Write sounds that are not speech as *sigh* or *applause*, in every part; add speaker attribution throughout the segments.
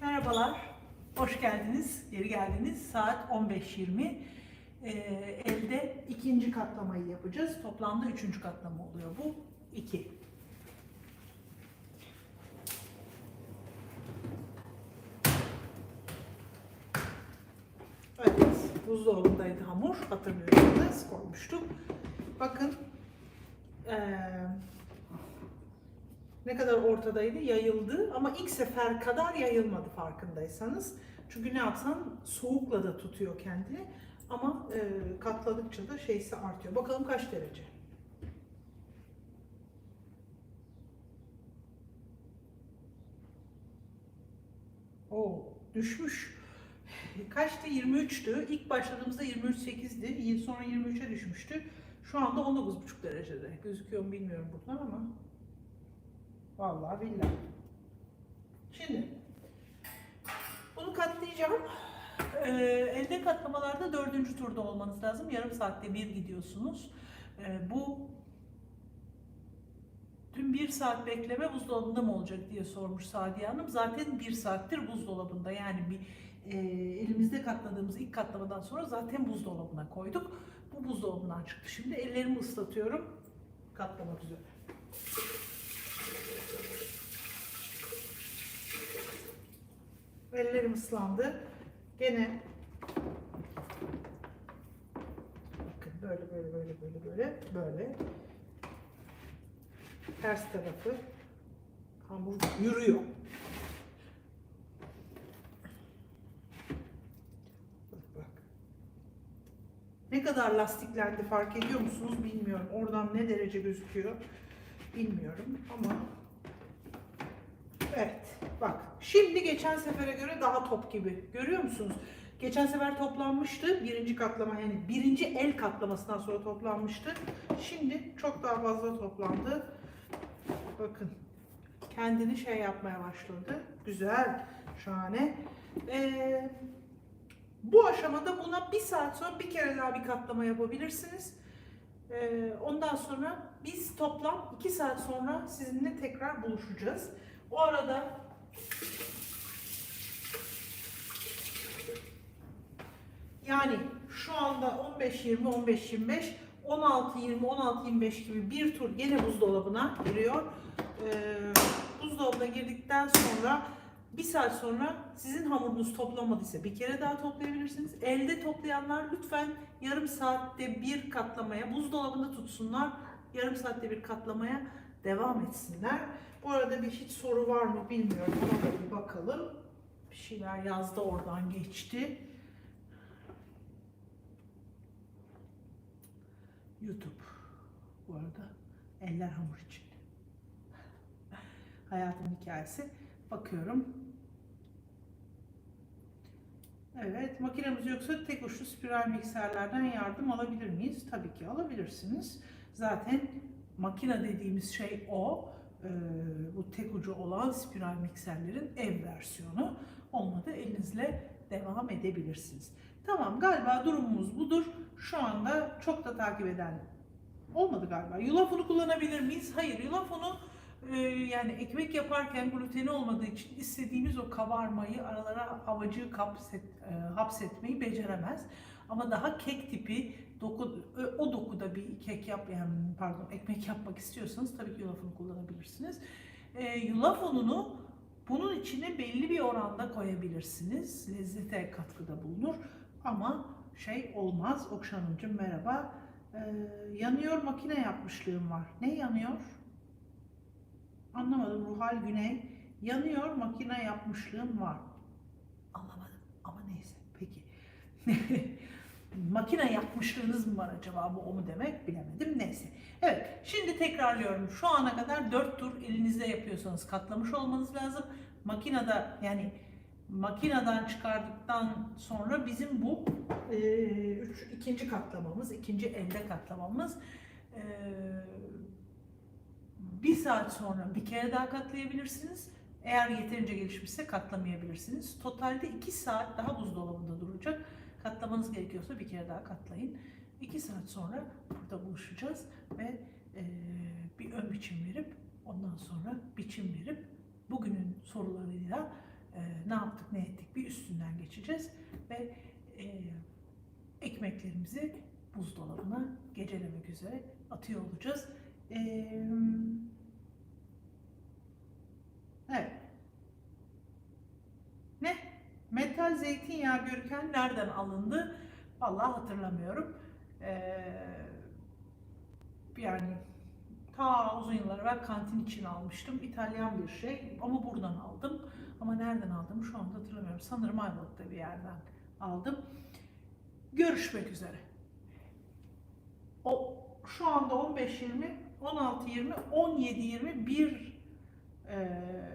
Speaker 1: Merhabalar, hoş geldiniz, geri geldiniz. Saat 15.20. Ee, elde ikinci katlamayı yapacağız. Toplamda üçüncü katlama oluyor bu. iki. Evet, buzdolabındaydı hamur. Hatırlıyorsanız koymuştuk. Bakın, eee, ne kadar ortadaydı, yayıldı ama ilk sefer kadar yayılmadı farkındaysanız. Çünkü ne yapsan soğukla da tutuyor kendini ama e, katladıkça da şeysi artıyor. Bakalım kaç derece? Oo, düşmüş. Kaçtı? 23'tü. İlk başladığımızda 23.8'di. Sonra 23'e düşmüştü. Şu anda 19,5 derecede. Gözüküyor mu bilmiyorum buradan ama. Vallahi billahi. Şimdi bunu katlayacağım. Ee, elde katlamalarda dördüncü turda olmanız lazım. Yarım saatte bir gidiyorsunuz. Ee, bu Dün bir saat bekleme buzdolabında mı olacak diye sormuş Sadiye Hanım. Zaten bir saattir buzdolabında. Yani bir e, elimizde katladığımız ilk katlamadan sonra zaten buzdolabına koyduk. Bu buzdolabından çıktı. Şimdi ellerimi ıslatıyorum. Katlamak üzere. Ellerim ıslandı. Gene bakın böyle böyle böyle böyle böyle böyle ters tarafı hamur yürüyor. Bak bak. Ne kadar lastiklendi fark ediyor musunuz bilmiyorum. Oradan ne derece gözüküyor bilmiyorum ama Evet. Bak. Şimdi geçen sefere göre daha top gibi. Görüyor musunuz? Geçen sefer toplanmıştı. Birinci katlama yani birinci el katlamasından sonra toplanmıştı. Şimdi çok daha fazla toplandı. Bakın. Kendini şey yapmaya başladı. Güzel. Şahane. Ee, bu aşamada buna bir saat sonra bir kere daha bir katlama yapabilirsiniz. Ee, ondan sonra biz toplam iki saat sonra sizinle tekrar buluşacağız. O arada yani şu anda 15-20, 15-25, 16-20, 16-25 gibi bir tur gene buzdolabına giriyor. Ee, buzdolabına girdikten sonra bir saat sonra sizin hamurunuz toplanmadıysa bir kere daha toplayabilirsiniz. Elde toplayanlar lütfen yarım saatte bir katlamaya, buzdolabında tutsunlar. Yarım saatte bir katlamaya devam etsinler. Bu arada bir hiç soru var mı bilmiyorum. Ona da bir bakalım. Bir şeyler yazdı oradan geçti. YouTube. Bu arada eller hamur için. *laughs* Hayatın hikayesi. Bakıyorum. Evet, makinemiz yoksa tek uçlu spiral mikserlerden yardım alabilir miyiz? Tabii ki alabilirsiniz. Zaten makine dediğimiz şey o. Ee, bu tek ucu olan spiral mikserlerin ev versiyonu. Olmadı elinizle devam edebilirsiniz. Tamam galiba durumumuz budur. Şu anda çok da takip eden olmadı galiba. Yulaf unu kullanabilir miyiz? Hayır yulaf unu e, yani ekmek yaparken gluteni olmadığı için istediğimiz o kabarmayı aralara havacığı kapset, e, hapsetmeyi beceremez. Ama daha kek tipi doku, ö- o dokuda bir kek yap yani pardon ekmek yapmak istiyorsanız tabii ki yulaf unu kullanabilirsiniz. E, yulaf ununu bunun içine belli bir oranda koyabilirsiniz. Lezzete katkıda bulunur ama şey olmaz. Okşan Hanımcığım merhaba. E, yanıyor makine yapmışlığım var. Ne yanıyor? Anlamadım Ruhal Güney. Yanıyor makine yapmışlığım var. Anlamadım ama neyse peki. *laughs* makine yapmışlığınız mı var acaba bu o mu demek bilemedim neyse. Evet şimdi tekrarlıyorum şu ana kadar 4 tur elinizde yapıyorsanız katlamış olmanız lazım. Makinede yani makineden çıkardıktan sonra bizim bu e, üç, ikinci katlamamız, ikinci elde katlamamız e, bir saat sonra bir kere daha katlayabilirsiniz. Eğer yeterince gelişmişse katlamayabilirsiniz. Totalde 2 saat daha buzdolabında duracak. Katlamanız gerekiyorsa bir kere daha katlayın. 2 saat sonra burada buluşacağız ve e, bir ön biçim verip ondan sonra biçim verip bugünün sorularıyla e, ne yaptık ne ettik bir üstünden geçeceğiz ve e, ekmeklerimizi buzdolabına gecelemek üzere atıyor olacağız. E, evet. Ne? Metal zeytinyağı görürken nereden alındı? Vallahi hatırlamıyorum. Ee, yani ta uzun yıllar evvel kantin için almıştım. İtalyan bir şey ama buradan aldım. Ama nereden aldım şu anda hatırlamıyorum. Sanırım Ayvalık'ta bir yerden aldım. Görüşmek üzere. O şu anda 15-20, 16-20, 17-20 bir eee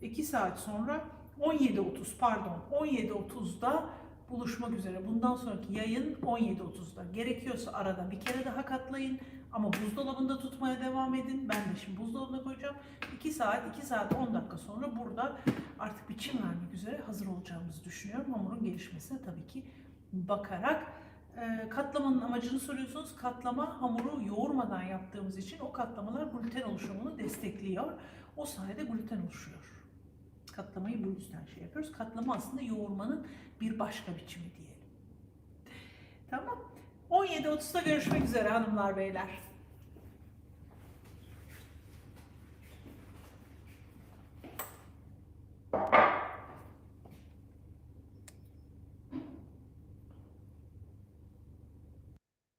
Speaker 1: 2 saat sonra 17.30 pardon 17.30'da buluşmak üzere. Bundan sonraki yayın 17.30'da. Gerekiyorsa arada bir kere daha katlayın ama buzdolabında tutmaya devam edin. Ben de şimdi buzdolabına koyacağım. 2 saat, 2 saat 10 dakika sonra burada artık biçim vermek üzere hazır olacağımızı düşünüyorum. Hamurun gelişmesine tabii ki bakarak. Ee, katlamanın amacını soruyorsunuz. Katlama hamuru yoğurmadan yaptığımız için o katlamalar gluten oluşumunu destekliyor. O sayede gluten oluşuyor. Katlamayı bu yüzden şey yapıyoruz. Katlama aslında yoğurmanın bir başka biçimi diyelim. Tamam. 17.30'da görüşmek üzere hanımlar beyler.